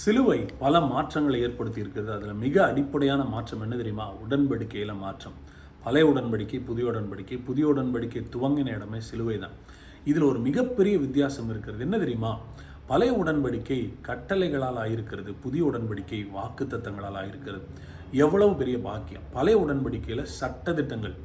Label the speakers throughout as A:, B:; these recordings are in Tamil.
A: சிலுவை பல மாற்றங்களை ஏற்படுத்தி இருக்கிறது அதில் மிக அடிப்படையான மாற்றம் என்ன தெரியுமா? உடன்படிக்கையில் மாற்றம். பழைய உடன்படிக்கை புதிய உடன்படிக்கை புதிய உடன்படிக்கை துவங்கின இடமே சிலுவை தான். இதில் ஒரு மிகப்பெரிய வித்தியாசம் இருக்கிறது. என்ன தெரியுமா? பழைய உடன்படிக்கை கட்டளைகளால் ஆயிருக்கிறது. புதிய உடன்படிக்கை வாக்குத்தத்தங்களால் ஆயிருக்கிறது. எவ்வளவு பெரிய பாக்கியம். பழைய உடன்படிக்கையில் சட்டத்திட்டங்கள்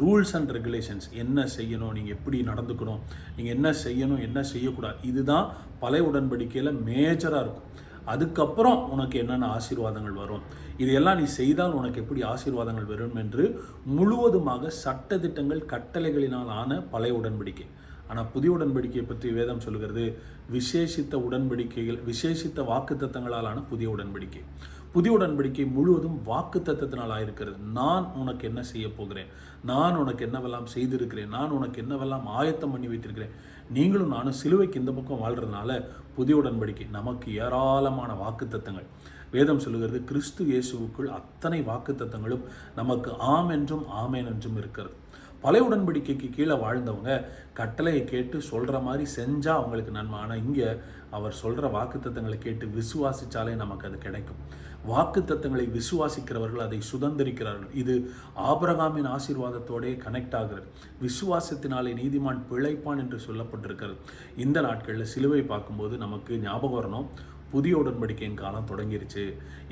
A: ரூல்ஸ் அண்ட் ரெகுலேஷன்ஸ் என்ன செய்யணும்? நீங்கள் எப்படி நடந்துக்கணும்? நீங்கள் என்ன செய்யணும்? என்ன செய்யக்கூடாது? இதுதான் பழைய உடன்படிக்கையில் மேஜராக இருக்கும். அதுக்கப்புறம் உனக்கு என்னென்ன ஆசீர்வாதங்கள் வரும்? இதையெல்லாம் நீ செய்தால் உனக்கு எப்படி ஆசீர்வாதங்கள் வரும் என்று முழுவதுமாக சட்டத்திட்டங்கள் கட்டளைகளினால் ஆன பழைய உடன்படிக்கை. ஆனால் புதிய உடன்படிக்கையை பற்றி வேதம் சொல்கிறது விசேஷித்த உடன்படிக்கைகள் விசேஷித்த வாக்குத்தத்தங்களாலான புதிய உடன்படிக்கை. புதிய உடன்படிக்கை முழுவதும் வாக்குத்தத்தத்தினால் ஆயிருக்கிறது. நான் உனக்கு என்ன செய்ய போகிறேன்? நான் உனக்கு என்னவெல்லாம் செய்திருக்கிறேன்? நான் உனக்கு என்னவெல்லாம் ஆயத்தம் பண்ணி வைத்திருக்கிறேன்? நீங்களும் நானும் சிலுவைக்கு இந்த பக்கம் வாழ்கிறதுனால புதிய உடன்படிக்கை நமக்கு ஏராளமான வாக்குத்தத்தங்கள் வேதம் சொல்லுகிறது கிறிஸ்து இயேசுவுக்குள் அத்தனை வாக்குத்தத்தங்களும் நமக்கு ஆம் என்றும் ஆமேன் என்றும் இருக்கிறது. பழைய உடன்படிக்கைக்கு கீழே வாழ்ந்தவங்க கட்டளையை கேட்டு சொல்கிற மாதிரி செஞ்சால் அவங்களுக்கு நன்மை. ஆனால் இங்கே அவர் சொல்கிற வாக்குத்தத்தங்களை கேட்டு விசுவாசித்தாலே நமக்கு அது கிடைக்கும். வாக்குத்தத்தங்களை விசுவாசிக்கிறவர்கள் அதை சுதந்திரிக்கிறார்கள். இது ஆபரகாமின் ஆசீர்வாதத்தோடே கனெக்ட் ஆகிறது. விசுவாசத்தினாலே நீதிமான் பிழைப்பான் என்று சொல்லப்பட்டிருக்கிறது. இந்த நாட்களில் சிலுவை பார்க்கும்போது நமக்கு ஞாபகம் வரணும். புதிய உடன்படிக்கையின் காலம் தொடங்கிருச்சு.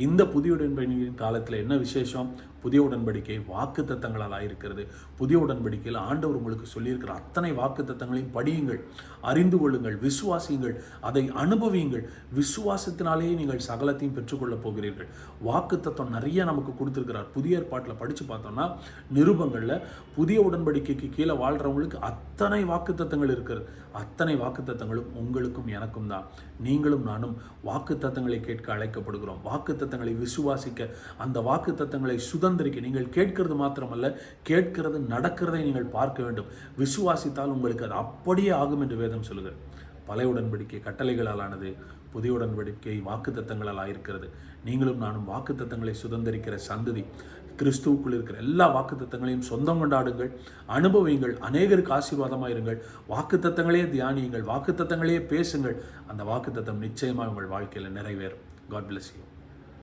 A: இந்த புதிய உடன்படிக்கையின் காலத்தில் என்ன விசேஷம்? புதிய உடன்படிக்கை வாக்கு தத்தங்களால் ஆயிருக்கிறது. புதிய உடன்படிக்கையில் ஆண்டவர் உங்களுக்கு சொல்லியிருக்கிற அத்தனை வாக்கு தத்தங்களையும் படியுங்கள் அறிந்து கொள்ளுங்கள் விசுவாசியுங்கள் அதை அனுபவியுங்கள். விசுவாசத்தினாலேயே நீங்கள் சகலத்தையும் பெற்றுக்கொள்ளப் போகிறீர்கள். வாக்கு தத்துவம் நிறைய நமக்கு கொடுத்துருக்கிறார். புதிய ஏற்பாட்டில் படித்து பார்த்தோம்னா நிருபங்களில் புதிய உடன்படிக்கைக்கு கீழே வாழ்கிறவங்களுக்கு அத்தனை வாக்கு தத்தங்கள் இருக்கிறது. அத்தனை வாக்கு தத்தங்களும் உங்களுக்கும் எனக்கும் தான். நீங்களும் நானும் வாக்கு தத்தங்களை கேட்க அழைக்கப்படுகிறோம். வாக்கு தத்தங்களை விசுவாசிக்க அந்த வாக்கு தத்தங்களை சுதந்திரிக்க நீங்கள் கேட்கிறது மாத்திரமல்ல கேட்கிறது நடக்கிறதை நீங்கள் பார்க்க வேண்டும். விசுவாசித்தால் உங்களுக்கு அது அப்படியே ஆகும் என்று வேதம் சொல்லுகிறது பழைய உடன்படிக்கை கட்டளைகளால் ஆனது புதிய உடன்படிக்கை வாக்கு தத்தங்களால் ஆயிருக்கிறது. நீங்களும் நானும் வாக்கு தத்தங்களை சுதந்திரிக்கிற சந்ததி கிறிஸ்துவுக்குள் இருக்கிற எல்லா வாக்கு தத்தங்களையும் சொந்தம் கொண்டாடுங்கள். அனுபவியுங்கள் அநேகருக்கு ஆசீர்வாதமாக இருங்கள். வாக்கு தத்தங்களையே தியானியுங்கள் வாக்கு தத்தங்களையே பேசுங்கள். அந்த வாக்கு தத்தம் நிச்சயமாக உங்கள் வாழ்க்கையில் நிறைவேறும். God bless you